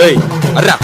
ஏய் அர்ரா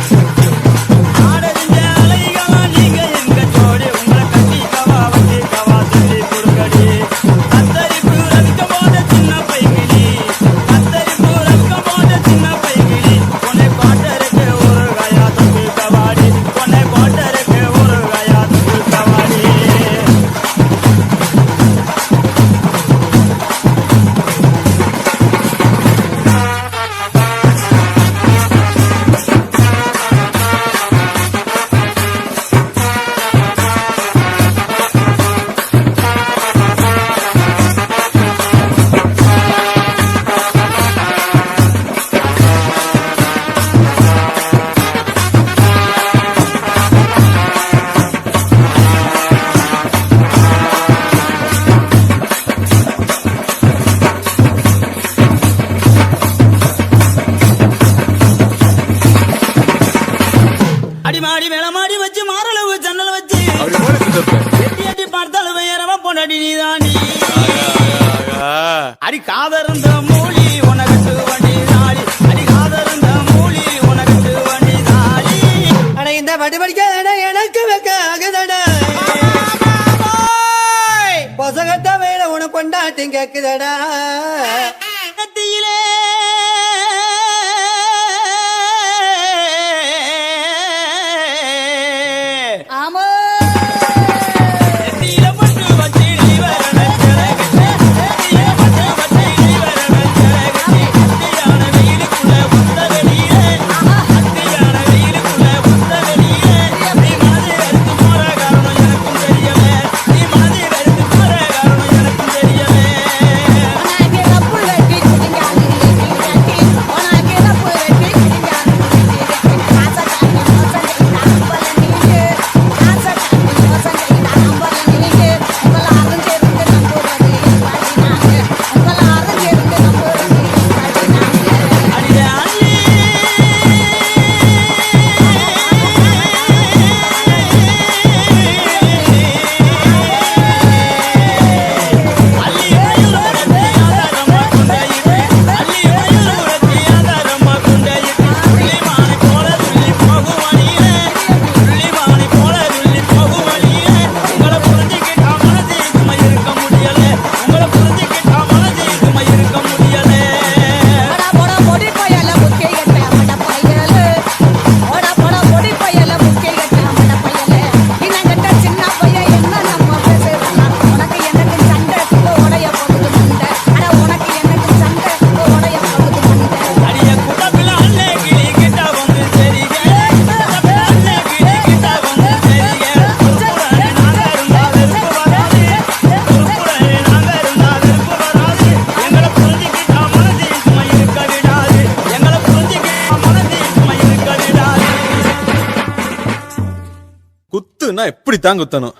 அடி மாடி மேல மாடி வச்சு மாறளவு ஜன்னல் வச்சு. எட்டி எட்டி பார்த்தாலும் ஏறவன் பொண்டாடி நீதானி. அடி காதருந்த மூலி உனக்கு வண்டி தாடி அடி காதருந்த மூலி உனக்கு வண்டி தாடி அட இந்த படி படிக்க எனக்கு வைக்க ஆகுதடா பொசகத்த வேலை உனக்கு கொண்டாட்டி கேக்குதடா. Mama. குத்துனா எப்படி தான் குத்தணும்